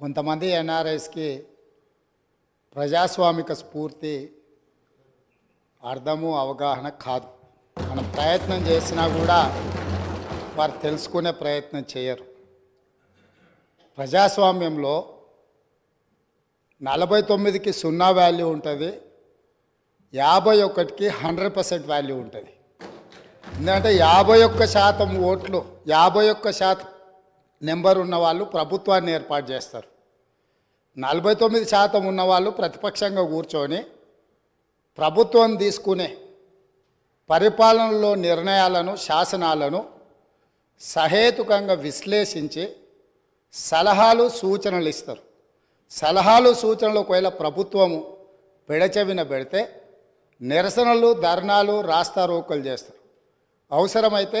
కొంతమంది ఎన్ఆర్ఐస్కి ప్రజాస్వామిక స్ఫూర్తి అర్థము అవగాహన కాదు. మనం ప్రయత్నం చేసినా కూడా వారు తెలుసుకునే ప్రయత్నం చేయరు. ప్రజాస్వామ్యంలో నలభై తొమ్మిదికి సున్నా వాల్యూ ఉంటుంది యాభై ఒకటికి హండ్రెడ్ పర్సెంట్ వాల్యూ ఉంటుంది. ఎందుకంటే యాభై ఒక్క శాతం ఓట్లు యాభై ఒక్క శాతం నెంబర్ ఉన్న వాళ్ళు ప్రభుత్వాన్ని ఏర్పాటు చేస్తారు. నలభై తొమ్మిది శాతం ఉన్నవాళ్ళు ప్రతిపక్షంగా కూర్చొని ప్రభుత్వం తీసుకునే పరిపాలనలో నిర్ణయాలను శాసనాలను సహేతుకంగా విశ్లేషించి సలహాలు సూచనలు ఇస్తారు. సలహాలు సూచనలు ఒకవేళ ప్రభుత్వము పెడచెవిన పెడితే నిరసనలు ధర్నాలు రాస్తారోకలు చేస్తారు. అవసరమైతే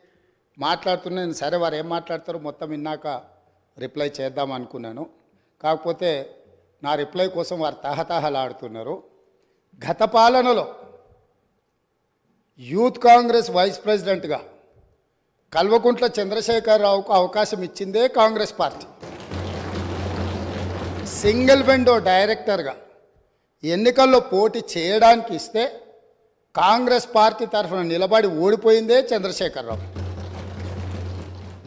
మాట్లాడుతున్నాను సరే వారు ఏం మాట్లాడతారో మొత్తం విన్నాక రిప్లై చేద్దాం అనుకున్నాను. కాకపోతే నా రిప్లై కోసం వారు తహతహలాడుతున్నారు. గత పాలనలో యూత్ కాంగ్రెస్ వైస్ ప్రెసిడెంట్గా కల్వకుంట్ల చంద్రశేఖరరావుకు అవకాశం ఇచ్చిందే కాంగ్రెస్ పార్టీ. సింగిల్ విండో డైరెక్టర్గా ఎన్నికల్లో పోటీ చేయడానికి ఇస్తే కాంగ్రెస్ పార్టీ తరఫున నిలబడి ఓడిపోయిందే చంద్రశేఖరరావు.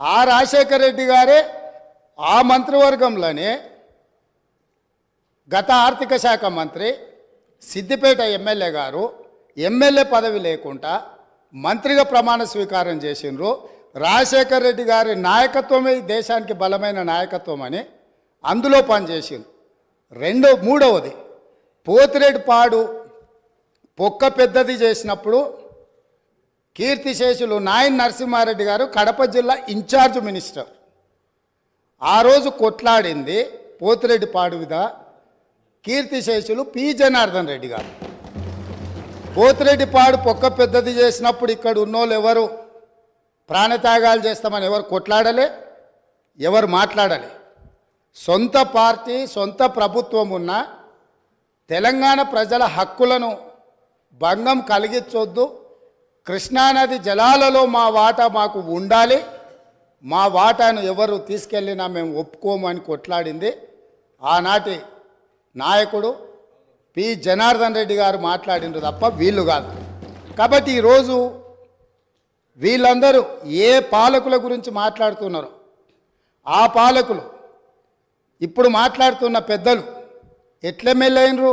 ఆ రాజశేఖర రెడ్డి గారే ఆ మంత్రివర్గంలోనే గత ఆర్థిక శాఖ మంత్రి సిద్దిపేట ఎమ్మెల్యే గారు ఎమ్మెల్యే పదవి లేకుండా మంత్రిగా ప్రమాణ స్వీకారం చేసిండ్రు. రాజశేఖర రెడ్డి గారి నాయకత్వమే దేశానికి బలమైన నాయకత్వం అని అందులో పనిచేసింది రెండో మూడవది పోతిరెడ్డి పాడు పొక్క పెద్దది చేసినప్పుడు కీర్తిశేషులు నాయన్ నరసింహారెడ్డి గారు కడప జిల్లా ఇన్ఛార్జ్ మినిస్టర్. ఆ రోజు కొట్లాడింది పోతిరెడ్డి పాడువిద కీర్తిశేషులు పి జనార్దన్ రెడ్డి గారు. పోతిరెడ్డి పాడు పొక్క పెద్దది చేసినప్పుడు ఇక్కడ ఉన్నోళ్ళు ఎవరు? ప్రాణత్యాగాలు చేస్తామని ఎవరు కొట్లాడలే? ఎవరు మాట్లాడలే? సొంత పార్టీ సొంత ప్రభుత్వం ఉన్న తెలంగాణ ప్రజల హక్కులను భంగం కలిగించొద్దు కృష్ణానది జలాలలో మా వాటా మాకు ఉండాలి. మా వాటాను ఎవరు తీసుకెళ్ళినా మేము ఒప్పుకోము అని కొట్లాడింది. ఆనాటి నాయకుడు పి. జనార్దన్ రెడ్డి గారు మాట్లాడిండ్రు తప్ప వీళ్ళు కాదు. కాబట్టి ఈరోజు వీళ్ళందరూ ఏ పాలకుల గురించి మాట్లాడుతున్నారు? ఆ పాలకులు ఇప్పుడు మాట్లాడుతున్న పెద్దలు ఎట్లెమ్మెల్యేనరు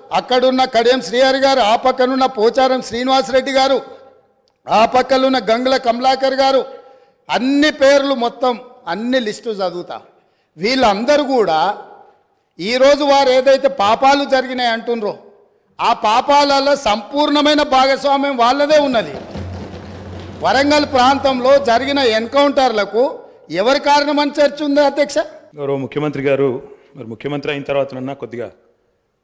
అక్కడున్న కడియం శ్రీహరి గారు ఆ పక్కనున్న పోచారం శ్రీనివాసరెడ్డి గారు ఆ పక్కనున్న గంగుల కమలాకర్ గారు అన్ని పేర్లు మొత్తం అన్ని లిస్టు చదువుతా. వీళ్ళందరూ కూడా ఈరోజు వారు ఏదైతే పాపాలు జరిగినాయి అంటుండ్రో ఆ పాపాలలో సంపూర్ణమైన భాగస్వామ్యం వాళ్ళదే ఉన్నది. వరంగల్ ప్రాంతంలో జరిగిన ఎన్కౌంటర్లకు ఎవరి కారణమని చర్చ ఉంది అధ్యక్ష? గౌరవ ముఖ్యమంత్రి గారు మరి ముఖ్యమంత్రి అయిన తర్వాత కొద్దిగా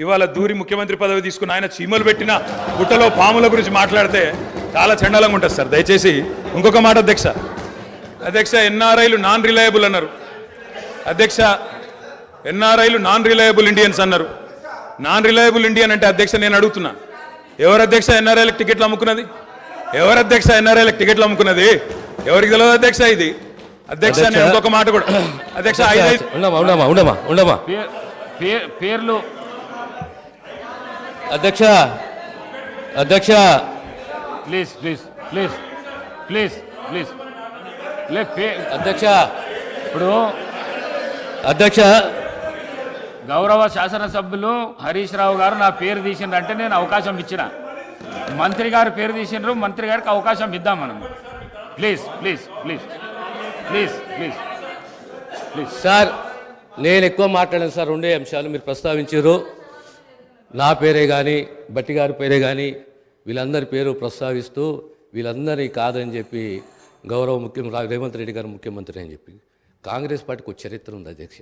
ఇవాళ దూరి ముఖ్యమంత్రి పదవి తీసుకుని ఆయన చీమలు పెట్టిన గుట్టలో పాముల గురించి మాట్లాడితే చాలా చండాలంగా ఉంటుంది సార్. దయచేసి ఇంకొక మాట అధ్యక్ష. అధ్యక్ష ఎన్ఆర్ఐలు నాన్ రిలయబుల్ అన్నారు. అధ్యక్ష ఎన్ఆర్ఐలు నాన్ రిలయబుల్ ఇండియన్స్ అన్నారు. నాన్ రిలయబుల్ ఇండియన్ అంటే అధ్యక్ష నేను అడుగుతున్నా. ఎవరు అధ్యక్ష ఎన్ఆర్ఐలకు టికెట్లు అమ్ముకున్నది? ఎవరు అధ్యక్ష ఎన్ఆర్ఐలకు టికెట్లు అమ్ముకున్నది? ఎవరికి తెలియదు అధ్యక్ష ఇది? అధ్యక్ష. ఇంకొక మాట కూడా. అధ్యక్ష ఉండమా ఉండమా ఉండమా ఉండమా పేర్- పేర్- పేర్లు అధ్యక్ష అధ్యక్ష. Please please please please please. అధ్యక్ష. ఇప్పుడు అధ్యక్ష. గౌరవ శాసనసభ్యులు హరీష్ రావు గారు నా పేరు తీసిండ్రంటే నేను అవకాశం ఇచ్చిన. మంత్రి గారు పేరు తీసిండ్రు మంత్రి గారికి అవకాశం ఇద్దాం మనం. Please please please please please please. Sir నేను ఎక్కువ మాట్లాడాను సార్ రెండే అంశాలు మీరు ప్రస్తావించారు. నా పేరే కానీ బట్టి గారి పేరే కానీ వీళ్ళందరి పేరు ప్రస్తావిస్తూ వీళ్ళందరినీ కాదని చెప్పి గౌరవ ముఖ్యమంత్రి రేవంత్ రెడ్డి గారు ముఖ్యమంత్రి అని చెప్పి కాంగ్రెస్ పార్టీకి ఒక చరిత్ర ఉంది అధ్యక్ష.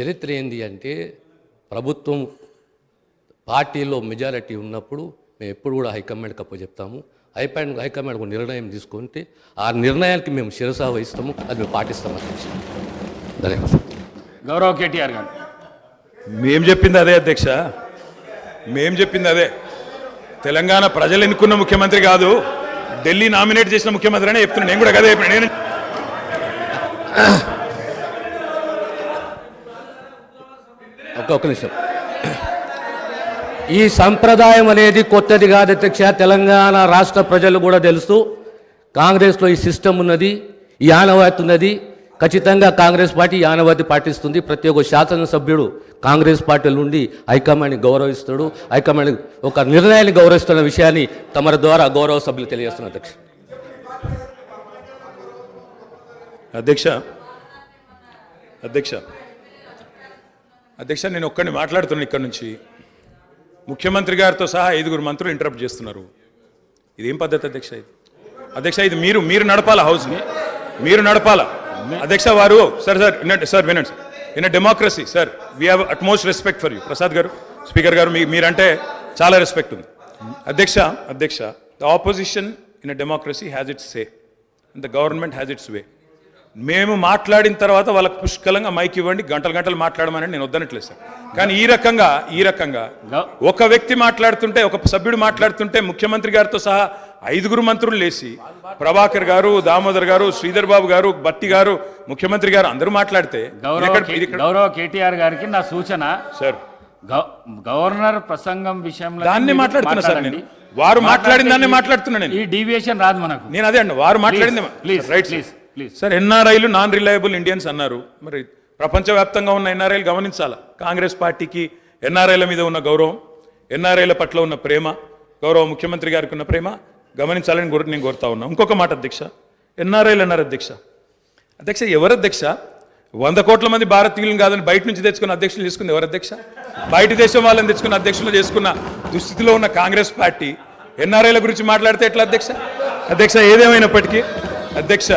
చరిత్ర ఏంది అంటే ప్రభుత్వం పార్టీలో మెజారిటీ ఉన్నప్పుడు మేము ఎప్పుడు కూడా హైకమాండ్కి కప్పు చెప్తాము హైకమాండ్ హైకమాండ్ ఒక నిర్ణయం తీసుకుంటే ఆ నిర్ణయానికి మేము శిరసా వహిస్తాము అది మేము పాటిస్తాము అధ్యక్ష. ధన్యవాదాలు. గౌరవ కేటీఆర్ గారు. మేం చెప్పింది అదే అధ్యక్ష. మేం చెప్పింది అదే. తెలంగాణ ప్రజలు ఎన్నుకున్న ముఖ్యమంత్రి కాదు ఢిల్లీ నామినేట్ చేసిన ముఖ్యమంత్రి అనే చెప్తున్నాను నేను కూడా కదా చెప్పిన. నేను ఒక్క నిమిషం. ఈ సంప్రదాయం అనేది కొత్తది కాదు అధ్యక్ష. తెలంగాణ రాష్ట్ర ప్రజలు కూడా తెలుసు. కాంగ్రెస్లో ఈ సిస్టమ్ ఉన్నది ఈ ఆనవాయితీ ఉన్నది. ఖచ్చితంగా కాంగ్రెస్ పార్టీ యానవాది పాటిస్తుంది. ప్రతి ఒక్క శాసనసభ్యుడు కాంగ్రెస్ పార్టీ నుండి హైకమాండ్ని గౌరవిస్తాడు. హైకమాండ్ ఒక నిర్ణయాన్ని గౌరవిస్తున్న విషయాన్ని తమరి ద్వారా గౌరవ సభ్యులు తెలియజేస్తున్నారు అధ్యక్ష. అధ్యక్ష అధ్యక్ష అధ్యక్ష నేను ఒక్కడిని మాట్లాడుతున్నాను ఇక్కడ నుంచి. ముఖ్యమంత్రి గారితో సహా ఐదుగురు మంత్రులు ఇంటరప్ట్ చేస్తున్నారు. ఇదేం పద్ధతి అధ్యక్ష ఇది? అధ్యక్ష ఇది మీరు మీరు నడపాలా హౌస్ని మీరు నడపాలా? అధ్యక్ష వారు సార్ సార్ వినండి సార్ వినండి sir. In democracy sir we have utmost respect for you Prasad గారు స్పీకర్ గారు మీ మీరంటే చాలా రెస్పెక్ట్ ఉంది. అధ్యక్ష అధ్యక్ష the opposition in democracy has its say the government has its way మేము మాట్లాడిన తర్వాత వాళ్ళకి పుష్కలంగా మైక్ ఇవ్వండి గంటలు గంటలు మాట్లాడమని నేను వద్దనట్లేదు సార్. కానీ ఈ రకంగా ఈ రకంగా ఒక వ్యక్తి మాట్లాడుతుంటే ఒక సభ్యుడు మాట్లాడుతుంటే ముఖ్యమంత్రి గారితో సహా ఐదుగురు మంత్రులు లేచి ప్రభాకర్ గారు దామోదర్ గారు శ్రీధర్ బాబు గారు బట్టి గారు ముఖ్యమంత్రి గారు అందరూ మాట్లాడితే గౌరవ కేటీఆర్ గారికి నా సూచన సార్ గవ- గవర్నర్ ప్రసంగం విషయంలో దాన్నే మాట్లాడుతున్నా సార్. నేను. వారు మాట్లాడిన దాన్నే మాట్లాడితే మాట్లాడుతున్నా నేను. ఈ డీవియేషన్ రాదు మనకు నేను అదే అండి వారు మాట్లాడింది please right please please sir ఎన్ఆర్ఐలు నాన్ రిలయబుల్ ఇండియన్స్ అన్నారు మరి ప్రపంచవ్యాప్తంగా ఉన్న ఎన్ఆర్ఐలు గమనించాలా కాంగ్రెస్ పార్టీకి ఎన్ఆర్ఐల మీద ఉన్న గౌరవం ఎన్ఆర్ఐల పట్ల ఉన్న ప్రేమ గౌరవ ముఖ్యమంత్రి గారికి ఉన్న ప్రేమ గమనించాలని కోరు నేను కోరుతా ఉన్నా. ఇంకొక మాట అధ్యక్ష. ఎన్ఆర్ఐలు అన్నారు అధ్యక్ష. అధ్యక్ష ఎవరు అధ్యక్ష? వంద కోట్ల మంది భారతీయులను కాదని బయట నుంచి తెచ్చుకున్న అధ్యక్షులు తీసుకుంది ఎవరు అధ్యక్ష? బయట దేశం వాళ్ళని తెచ్చుకున్న అధ్యక్షులు చేసుకున్న దుస్థితిలో ఉన్న కాంగ్రెస్ పార్టీ ఎన్ఆర్ఐల గురించి మాట్లాడితే ఎట్లా అధ్యక్ష? అధ్యక్ష ఏదేమైనప్పటికీ అధ్యక్ష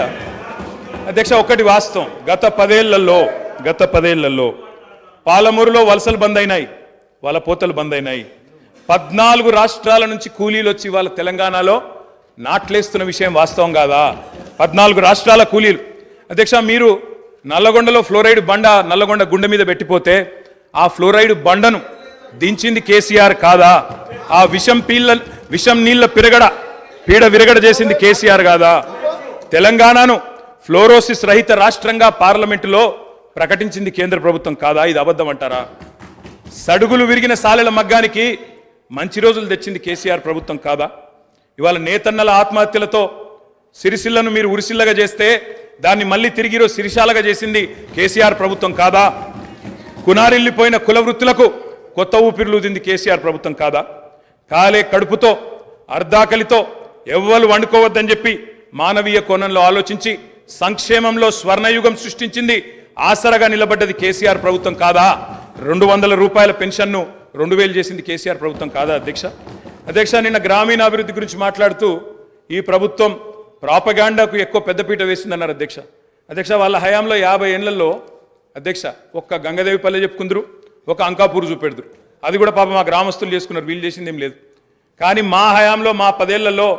అధ్యక్ష ఒక్కటి వాస్తవం. గత పదేళ్ళలో గత పదేళ్ళలో పాలమూరులో వలసలు బంద్ అయినాయి. వాళ్ళ పోతలు బంద్ అయినాయి. పద్నాలుగు రాష్ట్రాల నుంచి కూలీలు వచ్చి వాళ్ళ తెలంగాణలో నాట్లేస్తున్న విషయం వాస్తవం కాదా? పద్నాలుగు రాష్ట్రాల కూలీలు. అధ్యక్ష మీరు నల్లగొండలో ఫ్లోరైడ్ బండ నల్లగొండ గుండె మీద పెట్టిపోతే ఆ ఫ్లోరైడ్ బండను దించింది కేసీఆర్ కాదా? ఆ విషం పీళ్ళ విషం నీళ్ళ పిరగడ పీడ విరగడ చేసింది కేసీఆర్ కాదా? తెలంగాణను ఫ్లోరోసిస్ రహిత రాష్ట్రంగా పార్లమెంటులో ప్రకటించింది కేంద్ర ప్రభుత్వం కాదా? ఇది అబద్ధం అంటారా? సడుగులు విరిగిన సాలెల మగ్గానికి మంచి రోజులు తెచ్చింది కేసీఆర్ ప్రభుత్వం కాదా? ఇవాళ నేతన్నల ఆత్మహత్యలతో సిరిసిల్లను మీరు ఉరిసిల్లగా చేస్తే దాన్ని మళ్ళీ తిరిగి సిరిశాలగా చేసింది కేసీఆర్ ప్రభుత్వం కాదా? కునారిల్లిపోయిన కుల వృత్తులకు కొత్త ఊపిరిలుదింది కేసీఆర్ ప్రభుత్వం కాదా? కాలే కడుపుతో అర్ధాకలితో ఎవ్వరు వండుకోవద్దని చెప్పి మానవీయ కోణంలో ఆలోచించి సంక్షేమంలో స్వర్ణయుగం సృష్టించింది ఆసరగా నిలబడ్డది కేసీఆర్ ప్రభుత్వం కాదా? రెండు వందల రూపాయల పెన్షన్ను రెండు వేలు చేసింది కేసీఆర్ ప్రభుత్వం కాదా అధ్యక్ష? అధ్యక్ష నిన్న గ్రామీణాభివృద్ధి గురించి మాట్లాడుతూ ఈ ప్రభుత్వం ప్రాపగాండాకు ఎక్కువ పెద్దపీట వేసిందన్నారు అధ్యక్ష. అధ్యక్ష వాళ్ళ హయాంలో యాభై ఏళ్ళలో అధ్యక్ష ఒక్క గంగదేవి పల్లె చెప్పుకుందరు ఒక అంకాపూర్ చూపెడుతురు అది కూడా పాప మా గ్రామస్తులు చేసుకున్నారు వీళ్ళు చేసింది ఏం లేదు. కానీ మా హయాంలో మా పదేళ్ళలో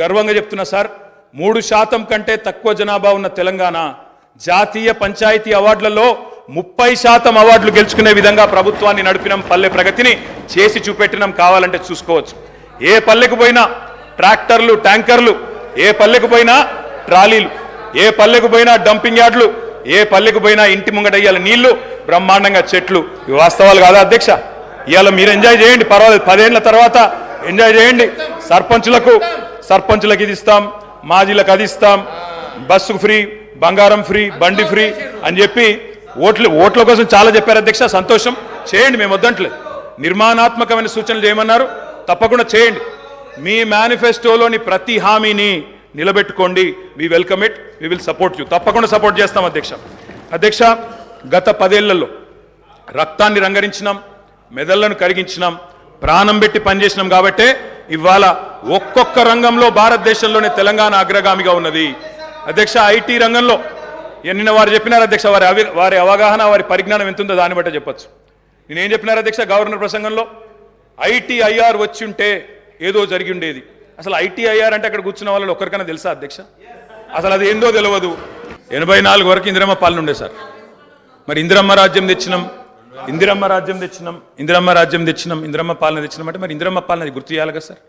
గర్వంగా చెప్తున్నా సార్ మూడు శాతం కంటే తక్కువ జనాభా ఉన్న తెలంగాణ జాతీయ పంచాయతీ అవార్డులలో ముప్పై శాతం అవార్డులు గెలుచుకునే విధంగా ప్రభుత్వాన్ని నడిపినాం పల్లె ప్రగతిని చేసి చూపెట్టినాం కావాలంటే చూసుకోవచ్చు. ఏ పల్లెకు పోయినా ట్రాక్టర్లు ట్యాంకర్లు ఏ పల్లెకు పోయినా ట్రాలీలు ఏ పల్లెకు పోయినా డంపింగ్ యార్డ్లు ఏ పల్లెకు పోయినా ఇంటి ముంగటయ్యాల నీళ్ళు బ్రహ్మాండంగా చెట్లు. ఇవి వాస్తవాలు కాదా అధ్యక్ష? ఇవాళ మీరు ఎంజాయ్ చేయండి పర్వాలేదు. పదేళ్ళ తర్వాత ఎంజాయ్ చేయండి. సర్పంచులకు సర్పంచులకు ఇది ఇస్తాం మాజీలకు అది ఇస్తాం. బస్సు ఫ్రీ బంగారం ఫ్రీ బండి ఫ్రీ అని చెప్పి ఓట్లు ఓట్ల కోసం చాలా చెప్పారు అధ్యక్ష. సంతోషం. చేయండి మేము వద్దంటలేదు. నిర్మాణాత్మకమైన సూచనలు చేయమన్నారు. తప్పకుండా చేయండి. మీ మేనిఫెస్టోలోని ప్రతి హామీని నిలబెట్టుకోండి. We welcome it we will support you తప్పకుండా సపోర్ట్ చేస్తాం అధ్యక్ష. అధ్యక్ష గత పదేళ్ళలో రక్తాన్ని రంగరించినాం మెదళ్ళను కరిగించినాం ప్రాణం పెట్టి పనిచేసినాం కాబట్టే ఇవాళ ఒక్కొక్క రంగంలో భారతదేశంలోనే తెలంగాణ అగ్రగామిగా ఉన్నది. అధ్యక్ష ఐటీ రంగంలో నిన్న వారు చెప్పినారు అధ్యక్ష వారి అవి వారి అవగాహన వారి పరిజ్ఞానం ఎంతుందో దాన్ని దాన్ని బట్టే చెప్పొచ్చు. నేనేం చెప్పినారు అధ్యక్ష గవర్నర్ ప్రసంగంలో? ఐటీఐఆర్ వచ్చి ఉంటే ఏదో జరిగి ఉండేది అసలు ఐటీఐఆర్ అంటే అక్కడ కూర్చున్న వాళ్ళు ఒక్కరికైనా తెలుసా అధ్యక్ష? అసలు అది ఏందో తెలియదు ఎనభై నాలుగు వరకు ఇందిరమ్మ పాలన ఉండే సార్. మరి ఇందిరమ్మ రాజ్యం తెచ్చినాం ఇందిరమ్మ రాజ్యం తెచ్చినాం ఇందిరమ్మ రాజ్యం తెచ్చినాం ఇందిరమ్మ పాలన తెచ్చినాం అంటే మరి ఇందిరమ్మ పాలన అది గుర్తు చేయాలి కదా సార్?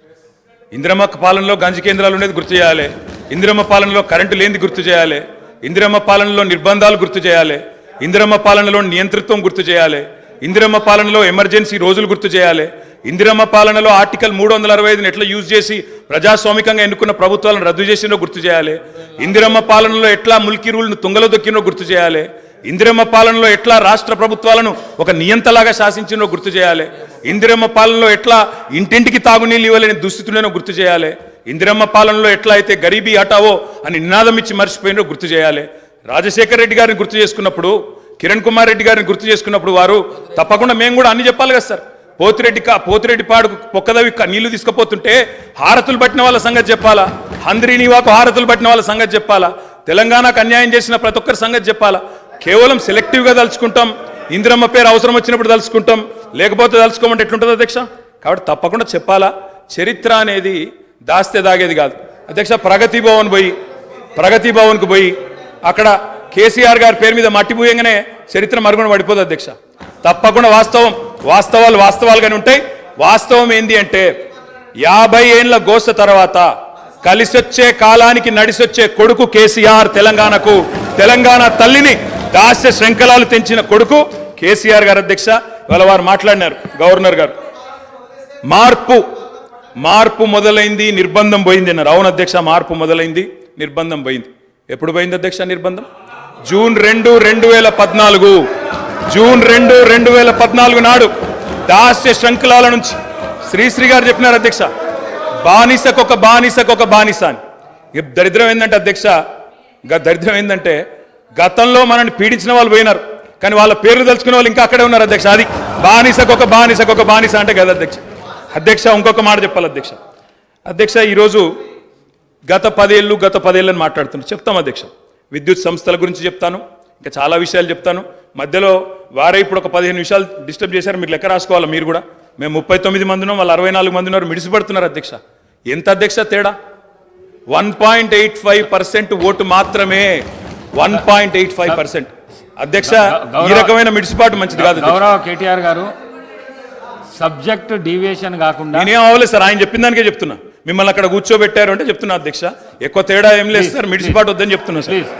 ఇందిరమ్మ పాలనలో గంజి కేంద్రాలు ఉండేది గుర్తు చేయాలి. ఇందిరమ్మ పాలనలో కరెంటు లేనిది గుర్తు చేయాలి. ఇందిరమ్మ పాలనలో నిర్బంధాలు గుర్తు చేయాలి. ఇందిరమ్మ పాలనలో నియంతృత్వం గుర్తు చేయాలి. ఇందిరమ్మ పాలనలో ఎమర్జెన్సీ రోజులు గుర్తు చేయాలి. ఇందిరమ్మ పాలనలో ఆర్టికల్ మూడు వందల అరవై ఐదుని ఎట్లా యూజ్ చేసి ప్రజాస్వామికంగా ఎన్నుకున్న ప్రభుత్వాలను రద్దు చేసినో గుర్తు చేయాలి. ఇందిరమ్మ పాలనలో ఎట్లా ముల్కీ రూల్ను తుంగలో దొక్కినో గుర్తు చేయాలి. ఇందిరమ్మ పాలనలో ఎట్లా రాష్ట్ర ప్రభుత్వాలను ఒక నియంతలాగా శాసించినో గుర్తు చేయాలి. ఇందిరమ్మ పాలనలో ఎట్లా ఇంటింటికి తాగునీళ్ళు ఇవ్వలేని దుస్థితులను గుర్తు చేయాలి. ఇందిరమ్మ పాలనలో ఎట్లా అయితే గరీబీ హటావో అని నినాదం ఇచ్చి మర్చిపోయినో గుర్తు చేయాలి. రాజశేఖర రెడ్డి గారిని గుర్తు చేసుకున్నప్పుడు కిరణ్ కుమార్ రెడ్డి గారిని గుర్తు చేసుకున్నప్పుడు వారు తప్పకుండా మేము కూడా అన్ని చెప్పాలి కదా సార్. పోతిరెడ్డి కా పోతిరెడ్డి పాడు పొక్కదవి నీళ్ళు తీసుకుపోతుంటే హారతులు పట్టిన వాళ్ళ సంగతి చెప్పాలా? హంద్రీ నీవాకు హారతులు పట్టిన వాళ్ళ సంగతి చెప్పాలా? తెలంగాణకు అన్యాయం చేసిన ప్రతి ఒక్కరి సంగతి చెప్పాలా? కేవలం సెలెక్టివ్గా తలుచుకుంటాం ఇందిరమ్మ పేరు అవసరం వచ్చినప్పుడు తలుచుకుంటాం లేకపోతే తలుచుకోమంటే ఎట్లుంటుంది అధ్యక్ష? కాబట్టి తప్పకుండా చెప్పాలా? చరిత్ర అనేది దాస్తే దాగేది కాదు. అధ్యక్ష ప్రగతి భవన్ పోయి ప్రగతి భవన్కు పోయి అక్కడ కేసీఆర్ గారి పేరు మీద మట్టి పూయంగానే చరిత్ర మరుగున పడిపోదు అధ్యక్ష. తప్పకుండా వాస్తవం వాస్తవాలు వాస్తవాలుగానే ఉంటాయి. వాస్తవం ఏంది అంటే యాభై ఏండ్ల గోస తర్వాత కలిసొచ్చే కాలానికి నడిసొచ్చే కొడుకు కేసీఆర్ తెలంగాణకు తెలంగాణ తల్లిని దాస్య శృంఖలాలు తెంచిన కొడుకు కేసీఆర్ గారు అధ్యక్ష. వాళ్ళ వారు మాట్లాడినారు గవర్నర్ గారు. మార్పు మార్పు మొదలైంది నిర్బంధం పోయింది అన్నారు అవును అధ్యక్ష మార్పు మొదలైంది నిర్బంధం పోయింది. ఎప్పుడు పోయింది అధ్యక్ష నిర్బంధం? జూన్ రెండు రెండు వేల పద్నాలుగు. జూన్ రెండు రెండు వేల పద్నాలుగు నాడు దాస్య శృంఖలాల నుంచి శ్రీశ్రీ గారు చెప్పినారు అధ్యక్ష. బానిసకొక బానిసకొక బానిస అని. దరిద్రం ఏంటంటే అధ్యక్ష గ- దరిద్రం ఏంటంటే గతంలో మనల్ని పీడించిన వాళ్ళు పోయినారు. కానీ వాళ్ళ పేర్లు తెలుసుకునే వాళ్ళు ఇంకా అక్కడే ఉన్నారు అధ్యక్ష. అది బానిసకొక బానిసకొక బానిస అంటే కదా అధ్యక్ష. అధ్యక్ష ఇంకొక మాట చెప్పాలి అధ్యక్ష. అధ్యక్ష ఈరోజు గత పదేళ్ళు గత పదేళ్ళని మాట్లాడుతున్నాను చెప్తాం అధ్యక్ష. విద్యుత్ సంస్థల గురించి చెప్తాను. ఇంకా చాలా విషయాలు చెప్తాను. మధ్యలో వారే ఇప్పుడు ఒక పదిహేను విషయాలు డిస్టర్బ్ చేశారు. మీరు లెక్క రాసుకోవాలి? మీరు కూడా. మేము ముప్పై తొమ్మిది మంది ఉన్నాం. వాళ్ళు అరవై నాలుగు మంది ఉన్నారు. మిడిసిపడుతున్నారు అధ్యక్ష. ఎంత అధ్యక్ష తేడా? One point eight five percent vote మాత్రమే. One point eight five percent. అధ్యక్ష ఈ రకమైన మిడిసిపాటు మంచిది కాదు. గౌరవ కేటీఆర్ గారు సబ్జెక్ట్ డీవియేషన్ కాకుండా నేనేం అవ్వలేదు సార్ ఆయన చెప్పిన దానికే చెప్తున్నా. మిమ్మల్ని అక్కడ కూర్చోబెట్టారు అంటే చెప్తున్నా అధ్యక్ష. ఎక్కువ తేడా ఏం లేదు సార్ మిడిసిపాటు వద్దని చెప్తున్నా సార్.